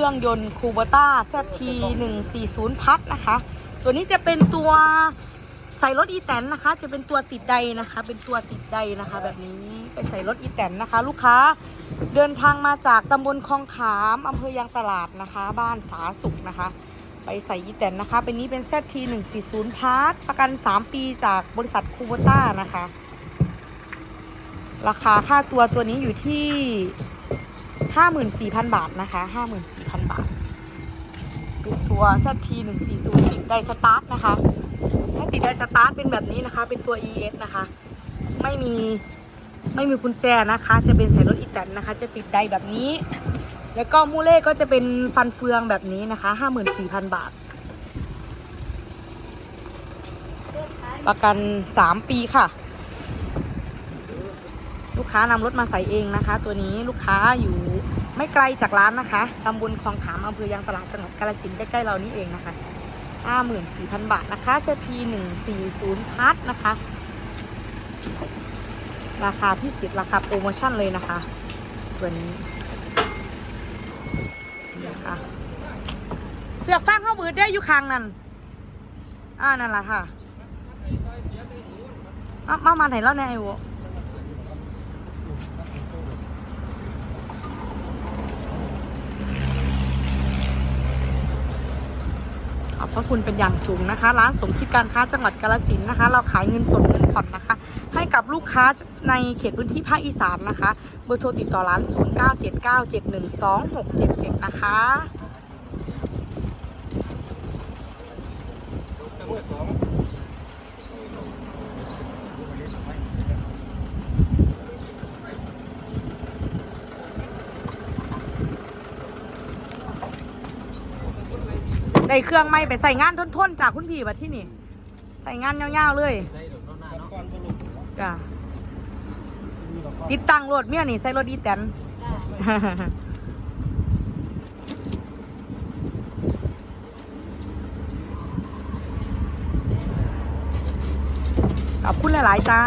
ครื่องยนต์คูเบต้า ZT 140พัดนะคะ ตัวนี้จะเป็นตัวใส่รถอีแตนนะคะ จะเป็นตัวติดใดนะคะ เป็นตัวติดใดนะคะ แบบนี้เป็นใส่รถอีแตนนะคะ ลูกค้าเดินทางมาจากตำบลคลองขามอำเภอยางตลาดนะคะ บ้านสาสุขนะคะ ไปใส่อีแตนนะคะเป็นนี้เป็น ZT 140พัดประกัน 3 ปีจากบริษัทคูเบต้านะคะ ราคาค่าตัวตัวนี้อยู่ที่ 54,000บาทนะคะ54,000บาท เป็นตัว ZT 140ติดไดสตาร์ทนะคะ ถ้าติดไดสตาร์ทเป็นแบบนี้นะคะ เป็นตัว ES นะคะ ไม่มีไม่มีกุญแจนะคะ จะเป็นใส่รถอีแตนนะคะ จะติดไดแบบนี้ แล้วก็มูเล่ก็จะเป็นฟันเฟืองแบบนี้นะคะ54,000บาท ประกัน3ปีค่ะลูกค้านำรถมาใส่เองนะคะ ตัวนี้ลูกค้าอยู่ ไม่ไกลจากร้านนะคะตำบลคลองขามอำเภอยางตลาดจังหวัดกาฬสินธุ์ใกล้ๆเรานี่เองนะคะ54,000 บาทนะคะเซที140พัทนะคะ ราคาพิเศษราคาโปรโมชั่นเลยนะคะตัวนี้นี่ค่ะเสือกฟางเข้าบืดได้อยู่คางนั่นอ่านั่นแหละค่ะมามามาไหนแล้วเนี่ยไอ้โว ขอบพระคุณเป็นอย่างสูงนะคะ ร้านสมคิดการค้าจังหวัดกาลสินนะคะ เราขายเงินสดเงินผ่อนนะคะ ให้กับลูกค้าในเขตพื้นที่ภาคอีสานนะคะเบอร์โทรติดต่อร้าน 0979712677 นะคะ ได้เครื่องไม่ไปใส่งานทนๆจากคุณพี่บัดที่นี่ใส่งานยาวๆเลยจ้ะติดตั้งรถเมียนี่ใส่รถดีแตนขอบคุณหลายๆจ้า